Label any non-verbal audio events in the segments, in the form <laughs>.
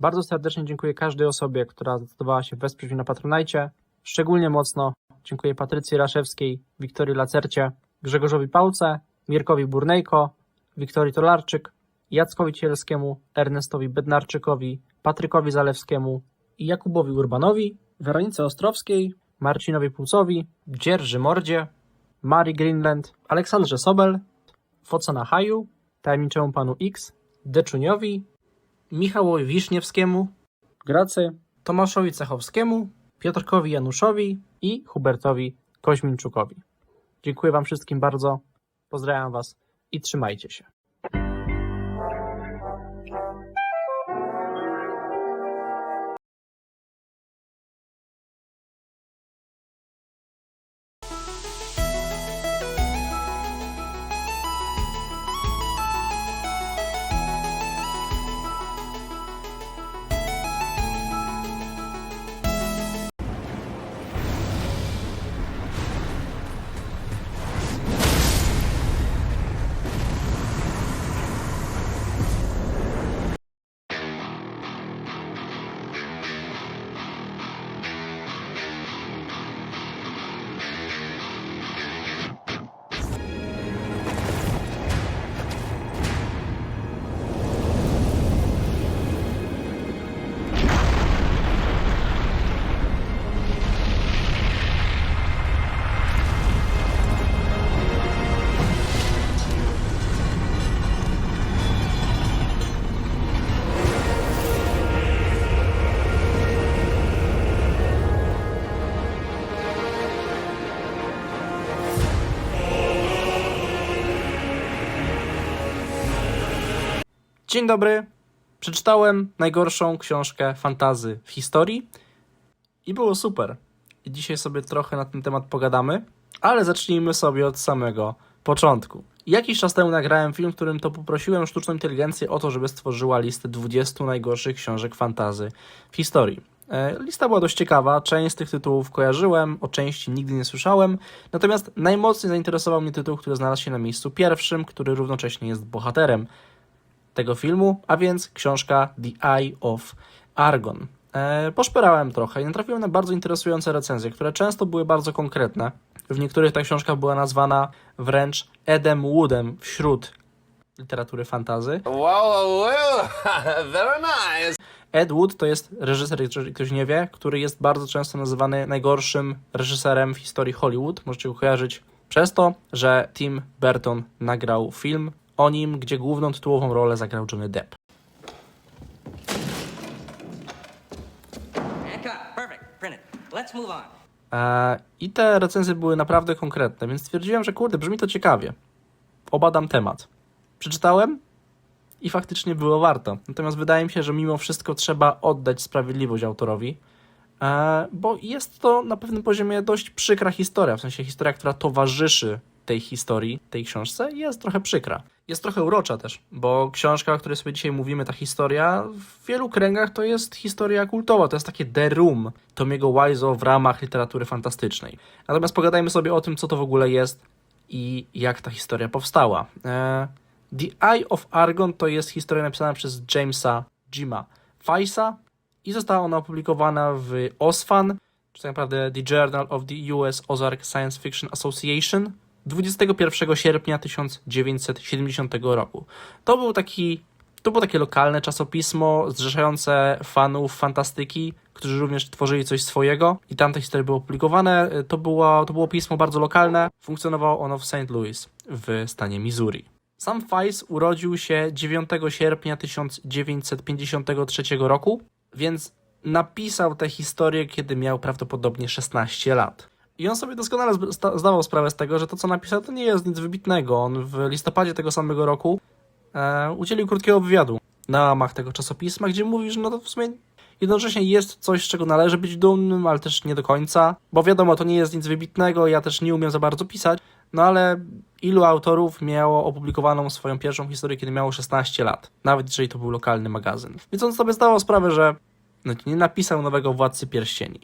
Bardzo serdecznie dziękuję każdej osobie, która zdecydowała się wesprzeć mnie na Patronajcie. Szczególnie mocno dziękuję Patrycji Raszewskiej, Wiktorii Lacercie, Grzegorzowi Pałce, Mirkowi Burnejko, Wiktorii Tolarczyk, Jackowi Cielskiemu, Ernestowi Bednarczykowi, Patrykowi Zalewskiemu Jakubowi Urbanowi, Weronice Ostrowskiej, Marcinowi Płucowi, Dzierży Mordzie, Mari Greenland, Aleksandrze Sobel, Focona Haju, Tajemniczemu Panu X, Deczuniowi, Michałowi Wiszniewskiemu, Gracy, Tomaszowi Cechowskiemu, Piotrkowi Januszowi i Hubertowi Koźminczukowi. Dziękuję Wam wszystkim bardzo, pozdrawiam Was i trzymajcie się. Dzień dobry. Przeczytałem najgorszą książkę fantazy w historii i było super. I dzisiaj sobie trochę na ten temat pogadamy, ale zacznijmy sobie od samego początku. Jakiś czas temu nagrałem film, w którym to poprosiłem sztuczną inteligencję o to, żeby stworzyła listę 20 najgorszych książek fantazy w historii. E, Lista była dość ciekawa, część z tych tytułów kojarzyłem, o części nigdy nie słyszałem, natomiast najmocniej zainteresował mnie tytuł, który znalazł się na miejscu pierwszym, który równocześnie jest bohaterem tego filmu, a więc książka The Eye of Argon. E, poszperałem trochę i natrafiłem na bardzo interesujące recenzje, które często były bardzo konkretne. W niektórych ta książka była nazwana wręcz Edem Woodem wśród literatury fantazy. Wow, wow, wow. <laughs> very nice. Ed Wood to jest reżyser, jeżeli ktoś nie wie, który jest bardzo często nazywany najgorszym reżyserem w historii Hollywood. Możecie go kojarzyć przez to, że Tim Burton nagrał film o nim, gdzie główną tytułową rolę zagrał Johnny Depp. E, I te recenzje były naprawdę konkretne, więc stwierdziłem, że kurde, brzmi to ciekawie. Obadam temat. Przeczytałem i faktycznie było warto. Natomiast wydaje mi się, że mimo wszystko trzeba oddać sprawiedliwość autorowi, e, bo jest to na pewnym poziomie dość przykra historia, w sensie historia, która towarzyszy tej historii, tej książce, jest trochę przykra. Jest trochę urocza też, bo książka, o której sobie dzisiaj mówimy, ta historia, w wielu kręgach to jest historia kultowa, to jest takie The Room Tomiego Wiseau w ramach literatury fantastycznej. Natomiast pogadajmy sobie o tym, co to w ogóle jest i jak ta historia powstała. E, The Eye of Argon to jest historia napisana przez Jamesa Jima Faisa i została ona opublikowana w OSFAN, czy tak naprawdę The Journal of the US Ozark Science Fiction Association 21 sierpnia 1970 roku. To był taki to było takie lokalne czasopismo zrzeszające fanów fantastyki, którzy również tworzyli coś swojego i tam te historie były opublikowane. To było, to było pismo bardzo lokalne. Funkcjonowało ono w St. Louis w stanie Missouri. Sam Faiz urodził się 9 sierpnia 1953 roku, więc napisał tę historię, kiedy miał prawdopodobnie 16 lat. I on sobie doskonale zdawał sprawę z tego, że to, co napisał, to nie jest nic wybitnego. On w listopadzie tego samego roku e, udzielił krótkiego wywiadu na łamach tego czasopisma, gdzie mówi, że no to w sumie jednocześnie jest coś, z czego należy być dumnym, ale też nie do końca, bo wiadomo, to nie jest nic wybitnego, ja też nie umiem za bardzo pisać, no ale ilu autorów miało opublikowaną swoją pierwszą historię, kiedy miało 16 lat, nawet jeżeli to był lokalny magazyn. Więc on sobie zdawał sprawę, że no, nie napisał nowego Władcy Pierścieni.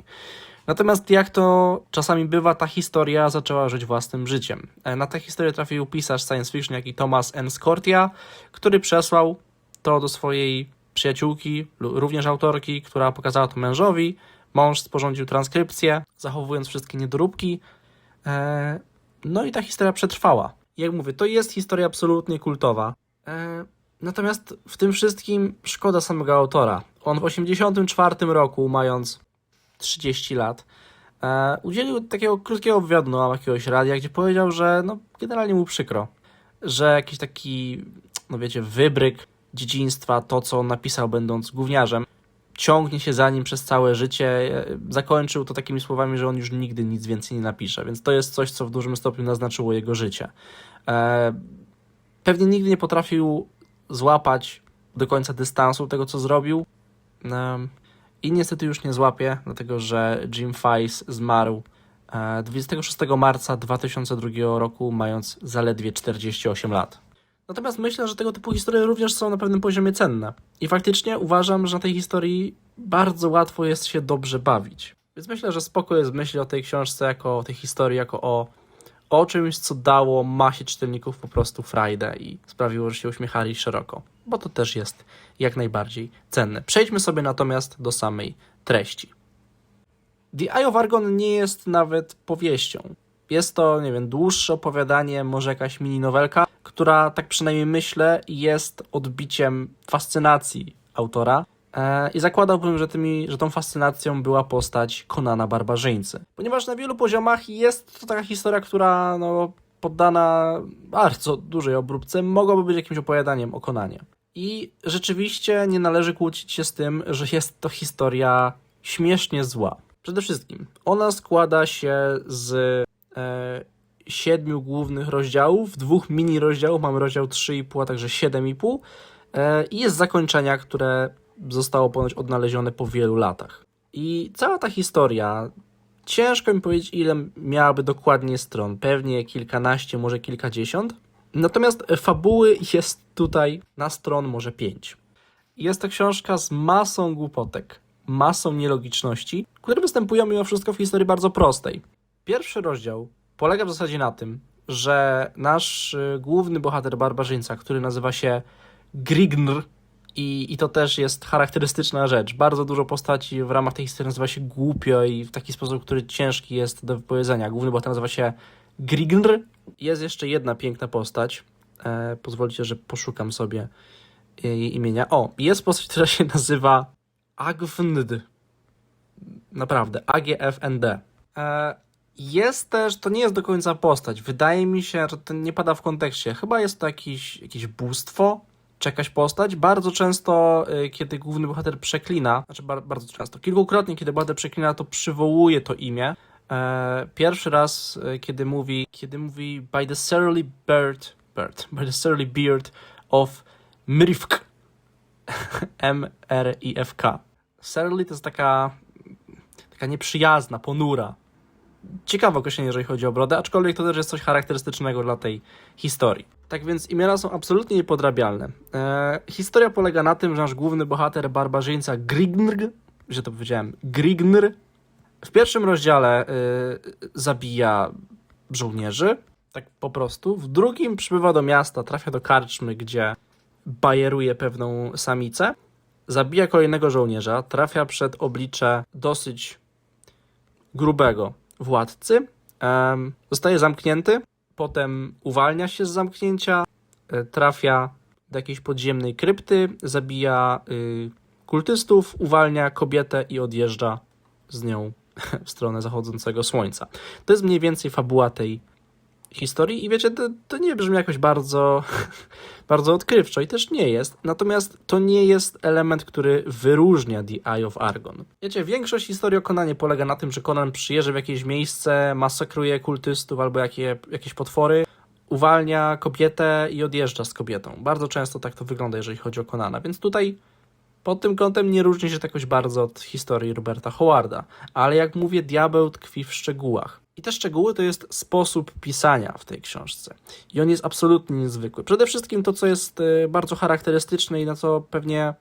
Natomiast jak to czasami bywa, ta historia zaczęła żyć własnym życiem. E, Na tę historię trafił pisarz science fiction, jak i Thomas N. Scortia, który przesłał to do swojej przyjaciółki, również autorki, która pokazała to mężowi. Mąż sporządził transkrypcję, zachowując wszystkie niedoróbki. E, no i ta historia przetrwała. Jak mówię, to jest historia absolutnie kultowa. E, natomiast w tym wszystkim szkoda samego autora. On w 1984 roku, mając 30 lat, e, udzielił takiego krótkiego wywiadu na jakiegoś radia, gdzie powiedział, że no, generalnie mu przykro, że jakiś taki, no wiecie, wybryk dzieciństwa, to co on napisał będąc gówniarzem, ciągnie się za nim przez całe życie. E, Zakończył to takimi słowami, że on już nigdy nic więcej nie napisze, więc to jest coś, co w dużym stopniu naznaczyło jego życie. E, pewnie nigdy nie potrafił złapać do końca dystansu tego, co zrobił. Em, I niestety już nie złapie, dlatego że Jim Fice zmarł e, 26 marca 2002 roku, mając zaledwie 48 lat. Natomiast myślę, że tego typu historie również są na pewnym poziomie cenne. I faktycznie uważam, że na tej historii bardzo łatwo jest się dobrze bawić. Więc myślę, że spoko jest myśleć o tej książce jako o tej historii, jako o, o czymś, co dało masie czytelników po prostu frajdę i sprawiło, że się uśmiechali szeroko. Bo to też jest jak najbardziej cenne. Przejdźmy sobie natomiast do samej treści. The Eye of Argon nie jest nawet powieścią. Jest to, nie wiem, dłuższe opowiadanie, może jakaś mini nowelka, która, tak przynajmniej myślę, jest odbiciem fascynacji autora. E, I zakładałbym, że, tymi, że tą fascynacją była postać Konana Barbarzyńcy. Ponieważ na wielu poziomach jest to taka historia, która no, poddana bardzo dużej obróbce, mogłaby być jakimś opowiadaniem o Konanie. I rzeczywiście nie należy kłócić się z tym, że jest to historia śmiesznie zła. Przede wszystkim, ona składa się z e, siedmiu głównych rozdziałów, dwóch mini rozdziałów, mamy rozdział 3,5, a także 7,5 e, i jest zakończenia, które zostało ponoć odnalezione po wielu latach. I cała ta historia, ciężko mi powiedzieć, ile miałaby dokładnie stron, pewnie kilkanaście, może kilkadziesiąt. Natomiast fabuły jest tutaj na stron może pięć. Jest to książka z masą głupotek, masą nielogiczności, które występują mimo wszystko w historii bardzo prostej. Pierwszy rozdział polega w zasadzie na tym, że nasz y, główny bohater barbarzyńca, który nazywa się Grignr, i, i to też jest charakterystyczna rzecz. Bardzo dużo postaci w ramach tej historii nazywa się głupio i w taki sposób, który ciężki jest do wypowiedzenia. Główny bohater nazywa się Grignr. Jest jeszcze jedna piękna postać. E, pozwolicie, że poszukam sobie jej imienia. O, jest postać, która się nazywa Agfnd. Naprawdę, AGFND. E, jest też, to nie jest do końca postać. Wydaje mi się, że to nie pada w kontekście. Chyba jest to jakiś, jakieś bóstwo, czy jakaś postać. Bardzo często, y, kiedy główny bohater przeklina, znaczy bar bardzo często, kilkukrotnie, kiedy bohater przeklina, to przywołuje to imię. E, pierwszy raz, y, kiedy mówi, kiedy mówi by the surly bird, bird, <laughs> by the surly beard of Mrifk. <laughs> M-R-I-F-K. Surly to jest taka, taka nieprzyjazna, ponura. Ciekawe określenie, jeżeli chodzi o brodę, aczkolwiek to też jest coś charakterystycznego dla tej historii. Tak więc imiona są absolutnie niepodrabialne. E, historia polega na tym, że nasz główny bohater, barbarzyńca Grignr, że to powiedziałem, Grignr, w pierwszym rozdziale y, zabija żołnierzy, tak po prostu. W drugim przybywa do miasta, trafia do karczmy, gdzie bajeruje pewną samicę, zabija kolejnego żołnierza, trafia przed oblicze dosyć grubego władcy, zostaje zamknięty, potem uwalnia się z zamknięcia, e, trafia do jakiejś podziemnej krypty, zabija y, kultystów, uwalnia kobietę i odjeżdża z nią <laughs> w stronę zachodzącego słońca. To jest mniej więcej fabuła tej historii i wiecie, to, to nie brzmi jakoś bardzo, <laughs> bardzo odkrywczo i też nie jest. Natomiast to nie jest element, który wyróżnia The Eye of Argon. Wiecie, większość historii o Konanie polega na tym, że Conan przyjeżdża w jakieś miejsce, masakruje kultystów albo jakie, jakieś potwory, uwalnia kobietę i odjeżdża z kobietą. Bardzo często tak to wygląda, jeżeli chodzi o Konana, więc tutaj pod tym kątem nie różni się to jakoś bardzo od historii Roberta Howarda, ale jak mówię, diabeł tkwi w szczegółach. I te szczegóły to jest sposób pisania w tej książce. I on jest absolutnie niezwykły. Przede wszystkim to, co jest e, bardzo charakterystyczne i na co pewnie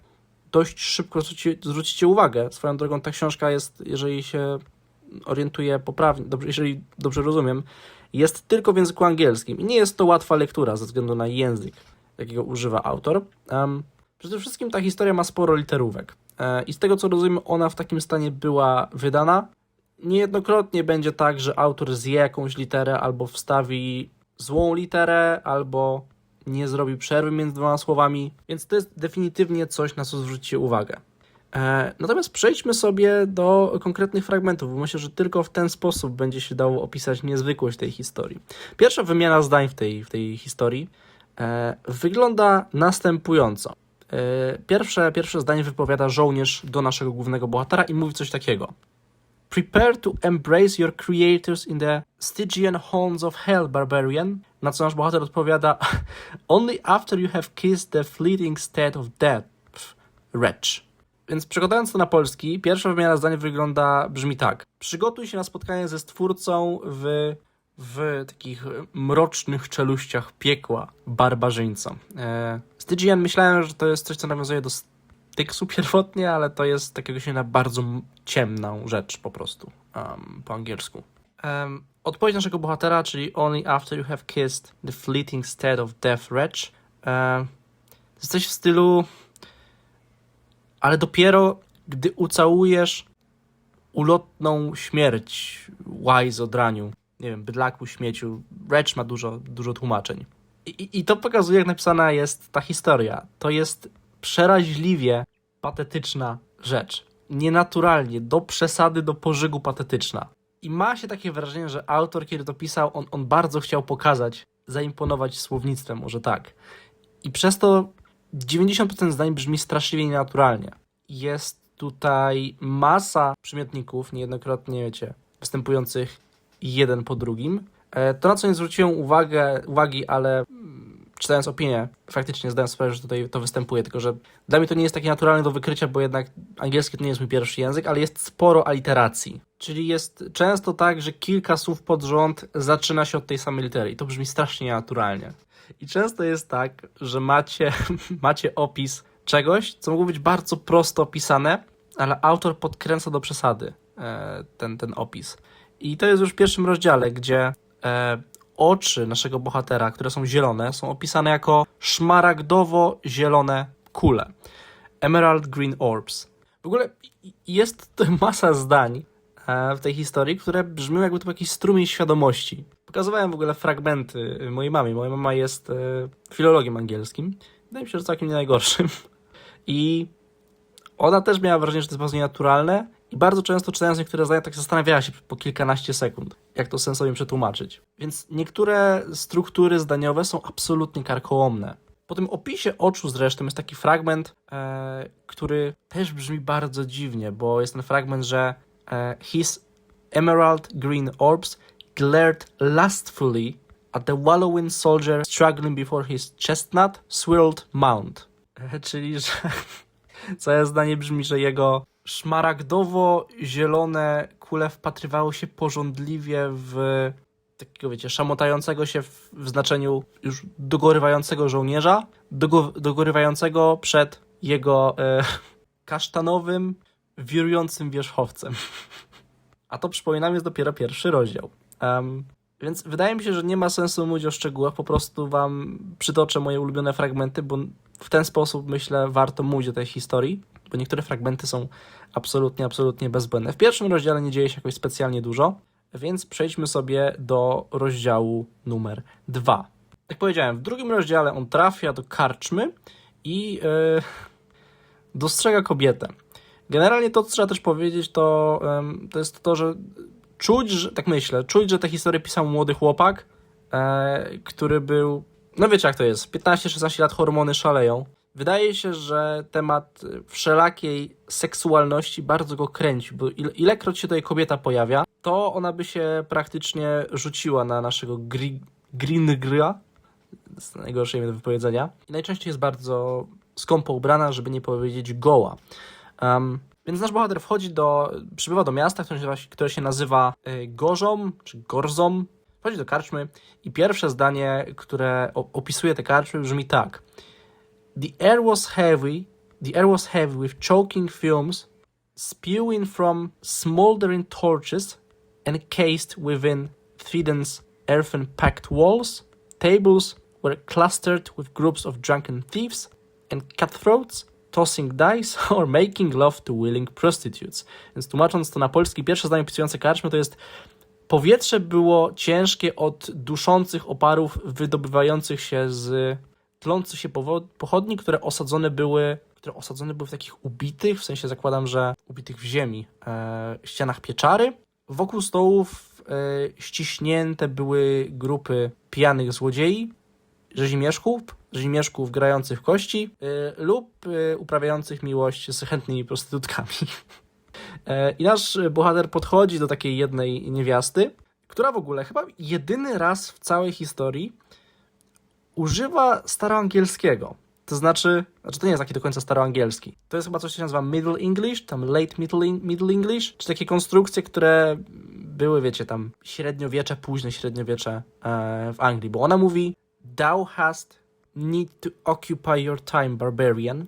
dość szybko zwróci, zwrócicie uwagę. Swoją drogą ta książka jest, jeżeli się orientuję poprawnie, dobrze, jeżeli dobrze rozumiem, jest tylko w języku angielskim. I nie jest to łatwa lektura ze względu na język, jakiego używa autor. Em, Przede wszystkim ta historia ma sporo literówek. E, I z tego co rozumiem, ona w takim stanie była wydana. Niejednokrotnie będzie tak, że autor zje jakąś literę albo wstawi złą literę, albo nie zrobi przerwy między dwoma słowami, więc to jest definitywnie coś, na co zwrócicie uwagę. E, Natomiast przejdźmy sobie do konkretnych fragmentów, bo myślę, że tylko w ten sposób będzie się dało opisać niezwykłość tej historii. Pierwsza wymiana zdań w tej, w tej historii e, wygląda następująco. E, Pierwsze, pierwsze zdanie wypowiada żołnierz do naszego głównego bohatera i mówi coś takiego. Prepare to embrace your creators in the Stygian haunts of hell, barbarian. Na co nasz bohater odpowiada <laughs> Only after you have kissed the fleeting state of death, wretch. Więc przekładając to na polski, pierwsza wymiana zdania wygląda, brzmi tak. Przygotuj się na spotkanie ze stwórcą w, w takich mrocznych czeluściach piekła, barbarzyńco. E, Stygian myślałem, że to jest coś, co nawiązuje do Styksu pierwotnie, ale to jest takiego się na bardzo ciemną rzecz po prostu um, po angielsku. Um, odpowiedź naszego bohatera, czyli Only after you have kissed the fleeting state of death wretch. Um, to jest coś w stylu ale dopiero gdy ucałujesz ulotną śmierć łajz odraniu, nie wiem, bydlaku, śmieciu, Wretch ma dużo, dużo tłumaczeń. I- I to pokazuje, jak napisana jest ta historia. To jest przeraźliwie patetyczna rzecz. Nienaturalnie, do przesady, do pożygu patetyczna. I ma się takie wrażenie, że autor, kiedy to pisał, on, on bardzo chciał pokazać, zaimponować słownictwem, może tak. I przez to 90% zdań brzmi straszliwie nienaturalnie. Jest tutaj masa przymiotników, niejednokrotnie, wiecie, występujących jeden po drugim. E, To, na co nie zwróciłem uwagę, uwagi, ale czytając opinię, faktycznie zdałem sprawę, że tutaj to występuje, tylko że dla mnie to nie jest takie naturalne do wykrycia, bo jednak angielski to nie jest mój pierwszy język, ale jest sporo aliteracji. Czyli jest często tak, że kilka słów pod rząd zaczyna się od tej samej litery i to brzmi strasznie nienaturalnie. I często jest tak, że macie, <laughs> macie opis czegoś, co mogło być bardzo prosto opisane, ale autor podkręca do przesady e, ten, ten opis. I to jest już w pierwszym rozdziale, gdzie e, oczy naszego bohatera, które są zielone, są opisane jako szmaragdowo-zielone kule. Emerald Green Orbs. W ogóle jest <laughs> masa zdań e, w tej historii, które brzmią jakby to jakiś strumień świadomości. Pokazywałem w ogóle fragmenty mojej mamie. Moja mama jest e, filologiem angielskim. Wydaje mi się, że całkiem nie najgorszym. I ona też miała wrażenie, że to jest bardzo nienaturalne i bardzo często czytając niektóre zdania tak zastanawiała się po kilkanaście sekund, jak to sensownie przetłumaczyć. Więc niektóre struktury zdaniowe są absolutnie karkołomne. Po tym opisie oczu zresztą jest taki fragment, e, który też brzmi bardzo dziwnie, bo jest ten fragment, że e, his emerald green orbs glared lustfully at the wallowing soldier struggling before his chestnut swirled mount. E, czyli, że <laughs> całe zdanie brzmi, że jego szmaragdowo-zielone kule wpatrywały się porządliwie w takiego, wiecie, szamotającego się w, w znaczeniu już dogorywającego żołnierza, dogo, dogorywającego przed jego e, <laughs> kasztanowym, wirującym wierzchowcem. A to przypominam jest dopiero pierwszy rozdział. Em, więc wydaje mi się, że nie ma sensu mówić o szczegółach, po prostu wam przytoczę moje ulubione fragmenty, bo w ten sposób myślę warto mówić o tej historii, bo niektóre fragmenty są absolutnie, absolutnie bezbłędne. W pierwszym rozdziale nie dzieje się jakoś specjalnie dużo, więc przejdźmy sobie do rozdziału numer dwa. Jak powiedziałem, w drugim rozdziale on trafia do karczmy i yy, dostrzega kobietę. Generalnie to, co trzeba też powiedzieć, to, em, to jest to, że czuć, że, tak myślę, czuć, że tę historię pisał młody chłopak, e, który był, no wiecie jak to jest, 15-16 lat hormony szaleją. Wydaje się, że temat wszelakiej seksualności bardzo go kręci, bo ile, ilekroć się tutaj kobieta pojawia, to ona by się praktycznie rzuciła na naszego gri, Gringra, to jest najgorsze imię wypowiedzenia. I najczęściej jest bardzo skąpo ubrana, żeby nie powiedzieć goła. Um, więc nasz bohater wchodzi do, przybywa do miasta, które się, które się nazywa y, Gorzom, czy Gorzom. Wchodzi do karczmy i pierwsze zdanie, które opisuje te karczmy brzmi tak. The air was heavy, the air was heavy with choking fumes spewing from smoldering torches encased within Threden's earthen packed walls. Tables were clustered with groups of drunken thieves, and cutthroats, tossing dice <laughs> or making love to willing prostitutes. Więc tłumacząc to na polski, pierwsze zdanie opisujące karczmy to jest powietrze było ciężkie od duszących oparów wydobywających się z tlących się pochodni, które osadzone były które osadzone były w takich ubitych, w sensie zakładam, że ubitych w ziemi, e, ścianach pieczary. Wokół stołów e, ściśnięte były grupy pijanych złodziei, rzezimieszków, rzezimieszków grających w kości e, lub e, uprawiających miłość z chętnymi prostytutkami. E, I nasz bohater podchodzi do takiej jednej niewiasty, która w ogóle chyba jedyny raz w całej historii używa staroangielskiego. To znaczy, znaczy to nie jest taki do końca staroangielski. To jest chyba coś, co się nazywa Middle English, tam Late Middle, Middle English, czy takie konstrukcje, które były, wiecie, tam średniowiecze, późne średniowiecze e, w Anglii, bo ona mówi Thou hast need to occupy your time, barbarian.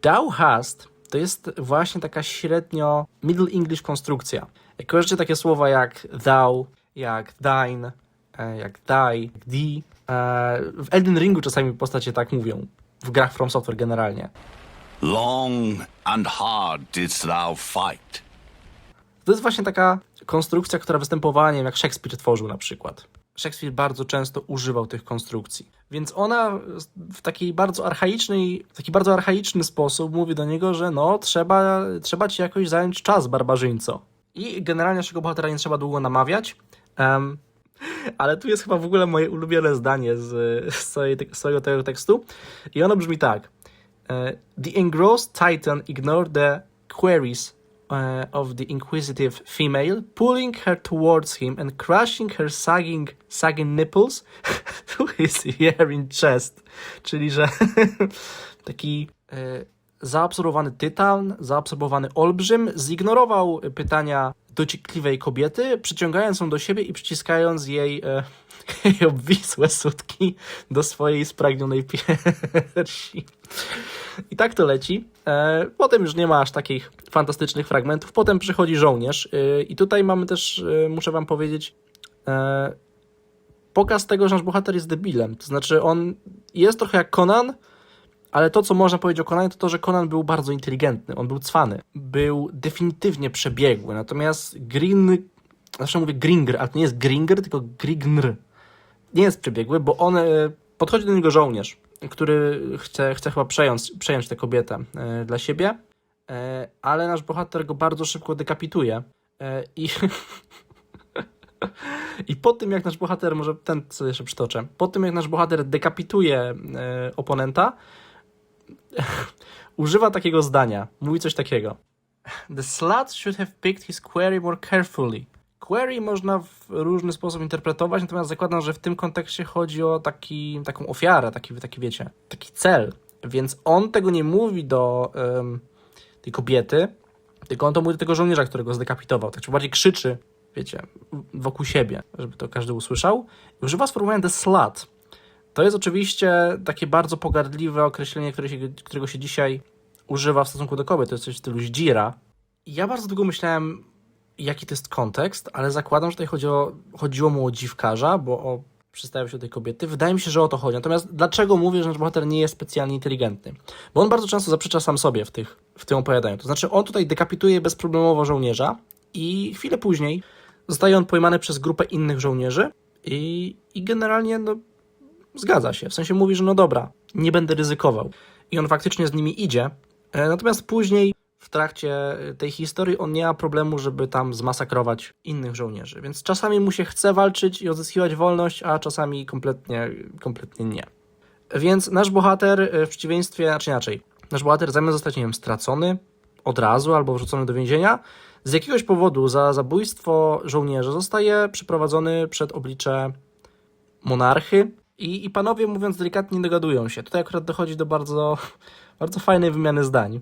Thou hast to jest właśnie taka średnio Middle English konstrukcja. Jak kojarzycie takie słowa jak thou, jak thine, e, jak thy, jak thee. E, W Elden Ringu czasami postacie tak mówią. W grach From Software generalnie. Long and hard didst thou fight. To jest właśnie taka konstrukcja, która występowała, nie wiem, jak Szekspir tworzył na przykład. Szekspir bardzo często używał tych konstrukcji. Więc ona w takiej bardzo archaicznej, w taki bardzo archaiczny sposób mówi do niego, że no, trzeba, trzeba ci jakoś zająć czas, barbarzyńco. I generalnie naszego bohatera nie trzeba długo namawiać. Em, ale tu jest chyba w ogóle moje ulubione zdanie z, z, całego tego tekstu. I ono brzmi tak. E, The engrossed Titan ignored the queries uh, of the inquisitive female, pulling her towards him and crushing her sagging, sagging nipples <laughs> to his hearing chest. Czyli, że <laughs> taki e, zaabsorbowany tytan, zaabsorbowany olbrzym zignorował pytania dociekliwej kobiety, przyciągając ją do siebie i przyciskając jej, e, <laughs> jej obwisłe sutki do swojej spragnionej piersi. I tak to leci. E, potem już nie ma aż takich fantastycznych fragmentów. Potem przychodzi żołnierz. E, I tutaj mamy też, e, muszę wam powiedzieć, e, pokaz tego, że nasz bohater jest debilem. To znaczy, on jest trochę jak Conan, ale to, co można powiedzieć o Conanie, to to, że Conan był bardzo inteligentny. On był cwany. Był definitywnie przebiegły. Natomiast Green... Zawsze mówię Gringer, ale to nie jest Gringer, tylko Grignr. Nie jest przebiegły, bo on... e, Podchodzi do niego żołnierz, który chce, chce chyba przejąć, przejąć tę kobietę e, dla siebie, e, ale nasz bohater go bardzo szybko dekapituje. I... <laughs> I po tym, jak nasz bohater, może ten co jeszcze przytoczę, po tym, jak nasz bohater dekapituje oponenta, <laughs> używa takiego zdania. Mówi coś takiego. The slut should have picked his query more carefully. Query można w różny sposób interpretować, natomiast zakładam, że w tym kontekście chodzi o taki, taką ofiarę, taki, taki wiecie, taki cel. Więc on tego nie mówi do em, tej kobiety, tylko on to mówi do tego żołnierza, którego zdekapitował. Tak czy bardziej krzyczy, wiecie, wokół siebie, żeby to każdy usłyszał. I używa sformułowania the slut. To jest oczywiście takie bardzo pogardliwe określenie, które się, którego się dzisiaj używa w stosunku do kobiet. To jest coś w stylu zdzira. Ja bardzo długo myślałem, jaki to jest kontekst, ale zakładam, że tutaj chodzi o, chodziło mu o dziwkarza, bo o przystawiał się do tej kobiety. Wydaje mi się, że o to chodzi. Natomiast dlaczego mówię, że nasz bohater nie jest specjalnie inteligentny? Bo on bardzo często zaprzecza sam sobie w, tych, w tym opowiadaniu. To znaczy, on tutaj dekapituje bezproblemowo żołnierza i chwilę później zostaje on pojmany przez grupę innych żołnierzy i, i generalnie no, zgadza się. W sensie mówi, że no dobra, nie będę ryzykował. I on faktycznie z nimi idzie. E, Natomiast później w trakcie tej historii on nie ma problemu, żeby tam zmasakrować innych żołnierzy. Więc czasami mu się chce walczyć i odzyskiwać wolność, a czasami kompletnie, kompletnie nie. Więc nasz bohater e, w przeciwieństwie, znaczy inaczej, nasz bohater zamiast zostać, nie wiem, stracony od razu albo wrzucony do więzienia, z jakiegoś powodu za zabójstwo żołnierza zostaje przyprowadzony przed oblicze monarchy i, i panowie, mówiąc delikatnie, nie dogadują się. Tutaj akurat dochodzi do bardzo, <laughs> bardzo fajnej wymiany zdań.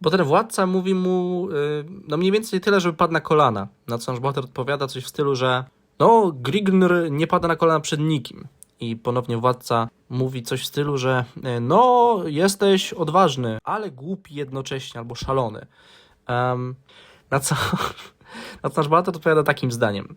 Bo ten władca mówi mu y, no mniej więcej tyle, żeby padł na kolana. Na co nasz bohater odpowiada coś w stylu, że no, Grignr nie pada na kolana przed nikim. I ponownie władca mówi coś w stylu, że y, no, jesteś odważny, ale głupi jednocześnie, albo szalony. Em, na co, <laughs> na co nasz bohater odpowiada takim zdaniem.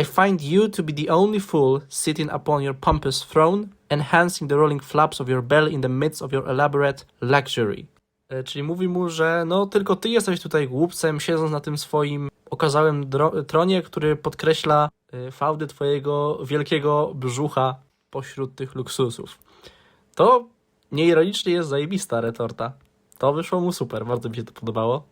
I find you to be the only fool sitting upon your pompous throne, enhancing the rolling flaps of your bell in the midst of your elaborate luxury. E, Czyli mówi mu, że no tylko ty jesteś tutaj głupcem, siedząc na tym swoim okazałym tronie, który podkreśla e, fałdy twojego wielkiego brzucha pośród tych luksusów. To nieironicznie jest zajebista retorta. To wyszło mu super, bardzo mi się to podobało.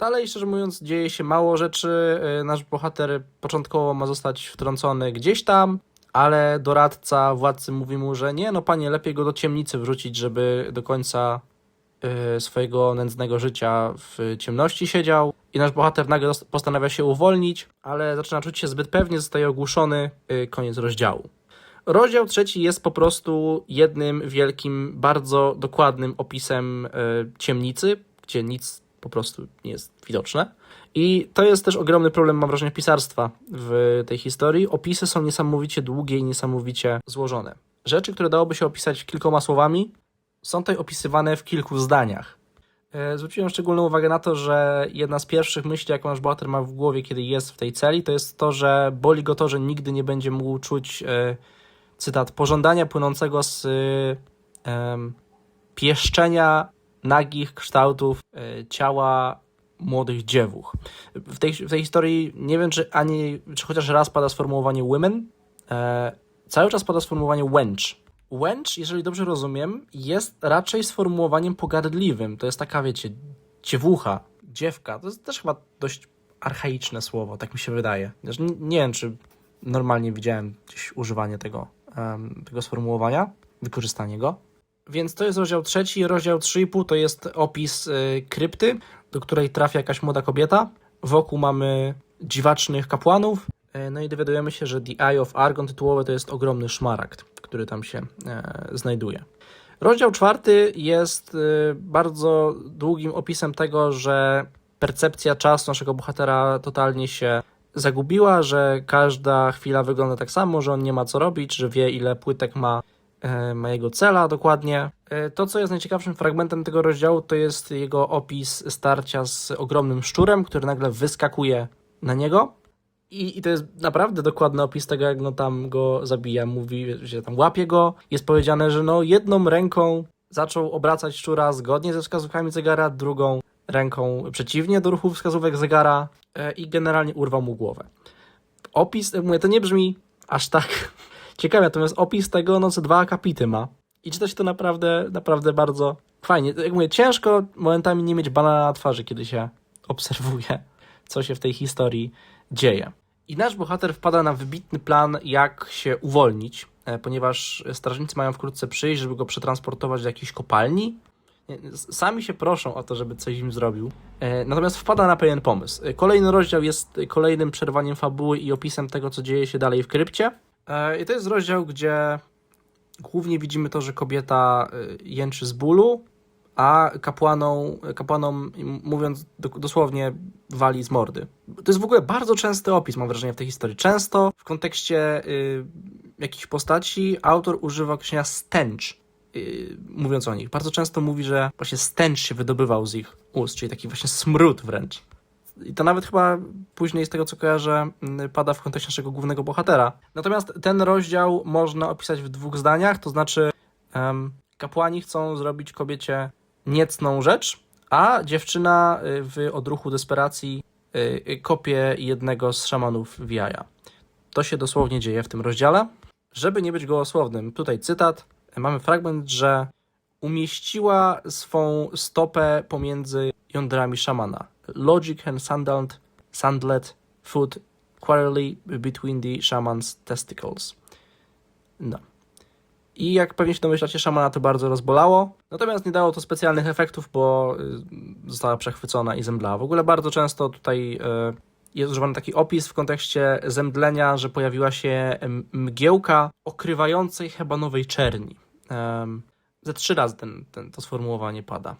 Dalej, szczerze mówiąc, dzieje się mało rzeczy. Yy, Nasz bohater początkowo ma zostać wtrącony gdzieś tam, ale doradca władcy mówi mu, że nie, no panie, lepiej go do ciemnicy wrzucić, żeby do końca yy, swojego nędznego życia w ciemności siedział. I nasz bohater nagle postanawia się uwolnić, ale zaczyna czuć się zbyt pewnie, zostaje ogłuszony. Yy, Koniec rozdziału. Rozdział trzeci jest po prostu jednym wielkim, bardzo dokładnym opisem ciemnicy, gdzie nic po prostu nie jest widoczne. I to jest też ogromny problem, mam wrażenie, pisarstwa w tej historii. Opisy są niesamowicie długie i niesamowicie złożone. Rzeczy, które dałoby się opisać kilkoma słowami, są tutaj opisywane w kilku zdaniach. E, Zwróciłem szczególną uwagę na to, że jedna z pierwszych myśli, jaką nasz bohater ma w głowie, kiedy jest w tej celi, to jest to, że boli go to, że nigdy nie będzie mógł czuć e, cytat, pożądania płynącego z em, pieszczenia nagich kształtów y, ciała młodych dziewuch. W tej, w tej historii nie wiem, czy ani, czy chociaż raz pada sformułowanie women, e, cały czas pada sformułowanie wench. Wench, jeżeli dobrze rozumiem, jest raczej sformułowaniem pogardliwym. To jest taka, wiecie, dziewucha, dziewka. To jest też chyba dość archaiczne słowo, tak mi się wydaje. Chociaż n- Nie wiem, czy normalnie widziałem gdzieś używanie tego, em, tego sformułowania, wykorzystanie go. Więc to jest rozdział trzeci. Rozdział 3,5 to jest opis y, krypty, do której trafia jakaś młoda kobieta. Wokół mamy dziwacznych kapłanów. Y, no i dowiadujemy się, że The Eye of Argon tytułowe to jest ogromny szmaragd, który tam się e, znajduje. Rozdział czwarty jest y, bardzo długim opisem tego, że percepcja czasu naszego bohatera totalnie się zagubiła, że każda chwila wygląda tak samo, że on nie ma co robić, że wie ile płytek ma, e, ma jego cela dokładnie. E, To, co jest najciekawszym fragmentem tego rozdziału, to jest jego opis starcia z ogromnym szczurem, który nagle wyskakuje na niego. I, I to jest naprawdę dokładny opis tego, jak no tam go zabija. Mówi, że tam łapie go. Jest powiedziane, że no jedną ręką zaczął obracać szczura zgodnie ze wskazówkami zegara, drugą ręką przeciwnie do ruchu wskazówek zegara e, i generalnie urwał mu głowę. Opis, mówię, to nie brzmi aż tak ciekawie, natomiast opis tego, no co dwa akapity ma. I czyta się to naprawdę, naprawdę bardzo fajnie. Jak mówię, ciężko momentami nie mieć banana na twarzy, kiedy się obserwuje, co się w tej historii dzieje. I nasz bohater wpada na wybitny plan, jak się uwolnić, e, ponieważ strażnicy mają wkrótce przyjść, żeby go przetransportować do jakiejś kopalni. Sami się proszą o to, żeby coś im zrobił. E, Natomiast wpada na pewien pomysł. E, Kolejny rozdział jest kolejnym przerwaniem fabuły i opisem tego, co dzieje się dalej w krypcie. E, I to jest rozdział, gdzie głównie widzimy to, że kobieta y, jęczy z bólu, a kapłanom, kapłanom mówiąc do, dosłownie, wali z mordy. To jest w ogóle bardzo częsty opis, mam wrażenie, w tej historii. Często w kontekście y, jakichś postaci autor używa określenia stench, y, mówiąc o nich. Bardzo często mówi, że właśnie stench się wydobywał z ich ust, czyli taki właśnie smród wręcz. I to nawet chyba później z tego, co kojarzę, mm, pada w kontekście naszego głównego bohatera. Natomiast ten rozdział można opisać w dwóch zdaniach, to znaczy em, kapłani chcą zrobić kobiecie niecną rzecz, a dziewczyna y, w odruchu desperacji y, y, kopie jednego z szamanów w jaja. To się dosłownie dzieje w tym rozdziale. Żeby nie być gołosłownym, tutaj cytat. Mamy fragment, że umieściła swą stopę pomiędzy jądrami szamana. Logic and sandaled, sandlet foot quarterly between the shaman's testicles. No. I jak pewnie się domyślacie, szamana to bardzo rozbolało. Natomiast nie dało to specjalnych efektów, bo y, została przechwycona i zemdlała. W ogóle bardzo często tutaj y, jest używany taki opis w kontekście zemdlenia, że pojawiła się mgiełka okrywającej hebanowej czerni. Ze trzy razy ten, ten, to sformułowanie pada.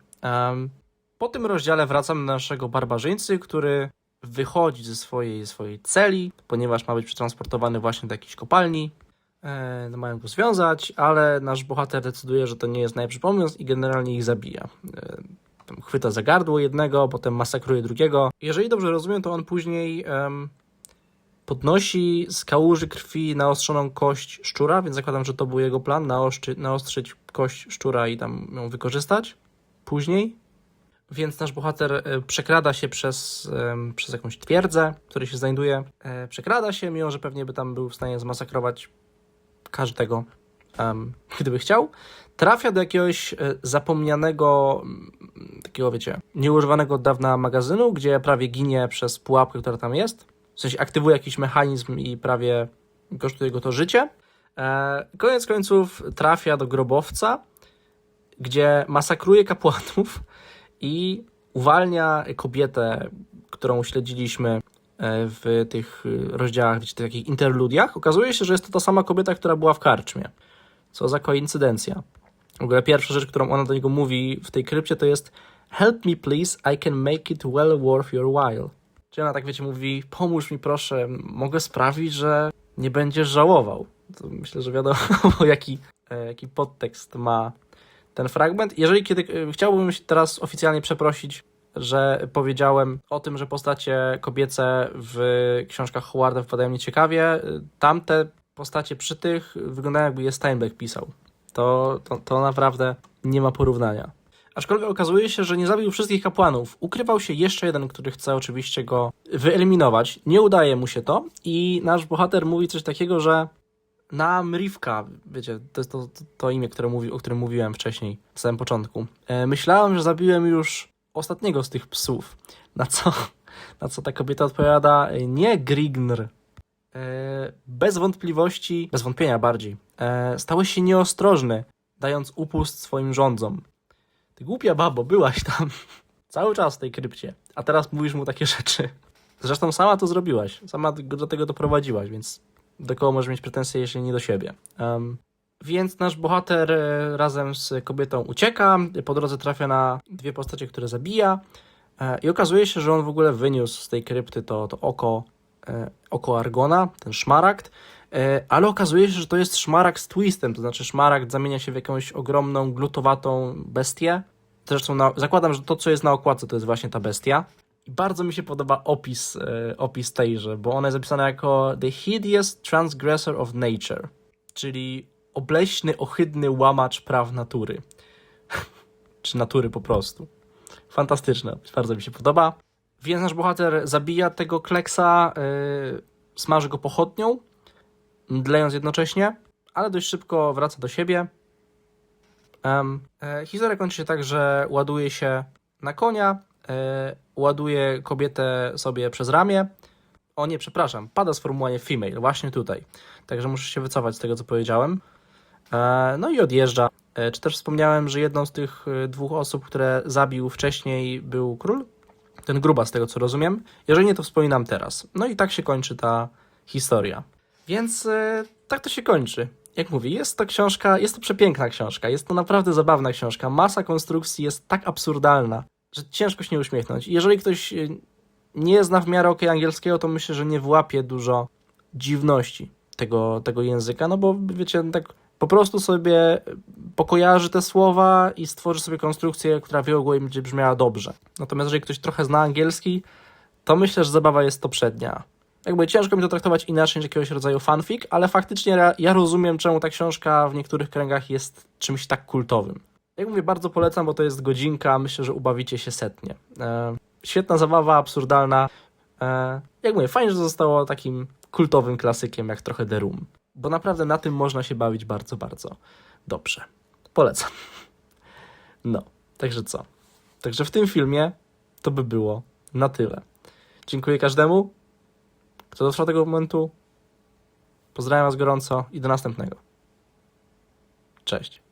Po tym rozdziale wracamy do naszego barbarzyńcy, który wychodzi ze swojej, swojej celi, ponieważ ma być przetransportowany właśnie do jakiejś kopalni. E, mają go związać, ale nasz bohater decyduje, że to nie jest najlepszy pomysł i generalnie ich zabija. E, chwyta za gardło jednego, potem masakruje drugiego. Jeżeli dobrze rozumiem, to on później podnosi z kałuży krwi naostrzoną kość szczura, więc zakładam, że to był jego plan, naostrzy, naostrzyć kość szczura i tam ją wykorzystać później. Więc nasz bohater e, przekrada się przez, przez jakąś twierdzę, w której się znajduje. E, Przekrada się, mimo że pewnie by tam był w stanie zmasakrować każdego, gdyby chciał. Trafia do jakiegoś e, zapomnianego, mm, takiego wiecie, nieużywanego od dawna magazynu, gdzie prawie ginie przez pułapkę, która tam jest. W sensie aktywuje jakiś mechanizm i prawie kosztuje go to życie. Koniec końców trafia do grobowca, gdzie masakruje kapłanów i uwalnia kobietę, którą śledziliśmy e, w tych e, rozdziałach, wiecie, takich interludiach. Okazuje się, że jest to ta sama kobieta, która była w karczmie. Co za koincydencja. W ogóle pierwsza rzecz, którą ona do niego mówi w tej krypcie, to jest Help me please, I can make it well worth your while. Czyli ona tak, wiecie, mówi, pomóż mi proszę, mogę sprawić, że nie będziesz żałował. To myślę, że wiadomo, <laughs> jaki, e, jaki podtekst ma ten fragment. Jeżeli kiedy e, chciałbym się teraz oficjalnie przeprosić, że powiedziałem o tym, że postacie kobiece w książkach Howarda wypadają nieciekawie, e, tamte postacie przy tych wyglądają jakby je Steinbeck pisał. To, to, to naprawdę nie ma porównania. Aczkolwiek okazuje się, że nie zabił wszystkich kapłanów. Ukrywał się jeszcze jeden, który chce oczywiście go wyeliminować. Nie udaje mu się to i nasz bohater mówi coś takiego, że na Mrivka, wiecie, to jest to, to, to imię, które mówi, o którym mówiłem wcześniej, w samym początku. E, myślałem, że zabiłem już ostatniego z tych psów. Na co, <laughs> na co ta kobieta odpowiada, nie Grignr. E, bez wątpliwości, bez wątpienia bardziej, e, stałeś się nieostrożny, dając upust swoim rządzom. Ty głupia babo, byłaś tam <laughs> cały czas w tej krypcie, a teraz mówisz mu takie rzeczy. Zresztą sama to zrobiłaś, sama do tego doprowadziłaś, więc do kogo możesz mieć pretensje, jeśli nie do siebie. Em, więc nasz bohater e, razem z kobietą ucieka, po drodze trafia na dwie postacie, które zabija e, i okazuje się, że on w ogóle wyniósł z tej krypty to, to oko, e, oko Argona, ten szmaragd, ale okazuje się, że to jest szmaragd z twistem, to znaczy szmaragd zamienia się w jakąś ogromną, glutowatą bestię. Zresztą na, zakładam, że to, co jest na okładce, to jest właśnie ta bestia. Bardzo mi się podoba opis, e, opis tejże, bo ona jest zapisana jako The Hideous Transgressor of Nature, czyli obleśny, ohydny łamacz praw natury. <laughs> Czy natury po prostu. Fantastyczne, bardzo mi się podoba. Więc nasz bohater zabija tego kleksa, yy, smaży go pochodnią, mdlejąc jednocześnie, ale dość szybko wraca do siebie. Em, e, historia kończy się tak, że ładuje się na konia, e, ładuje kobietę sobie przez ramię. O nie, przepraszam, pada sformułowanie female, właśnie tutaj. Także muszę się wycofać z tego, co powiedziałem. E, No i odjeżdża. E, Czy też wspomniałem, że jedną z tych e, dwóch osób, które zabił wcześniej, był król? Ten gruba, z tego co rozumiem. Jeżeli nie, to wspominam teraz. No i tak się kończy ta historia. Więc tak to się kończy. Jak mówię, jest to książka, jest to przepiękna książka, jest to naprawdę zabawna książka. Masa konstrukcji jest tak absurdalna, że ciężko się nie uśmiechnąć. Jeżeli ktoś e, nie zna w miarę ok angielskiego, to myślę, że nie włapie dużo dziwności tego, tego języka, no bo wiecie, tak po prostu sobie pokojarzy te słowa i stworzy sobie konstrukcję, która w jego głowie będzie brzmiała dobrze. Natomiast jeżeli ktoś trochę zna angielski, to myślę, że zabawa jest to przednia. Jakby ciężko mi to traktować inaczej niż jakiegoś rodzaju fanfic, ale faktycznie ja rozumiem, czemu ta książka w niektórych kręgach jest czymś tak kultowym. Jak mówię, bardzo polecam, bo to jest godzinka, myślę, że ubawicie się setnie. E, świetna zabawa, absurdalna. E, jak mówię, fajnie, że zostało takim kultowym klasykiem, jak trochę The Room. Bo naprawdę na tym można się bawić bardzo, bardzo dobrze. Polecam. No, także co? Także w tym filmie to by było na tyle. Dziękuję każdemu, kto dotrwał do tego momentu. Pozdrawiam Was gorąco i do następnego. Cześć.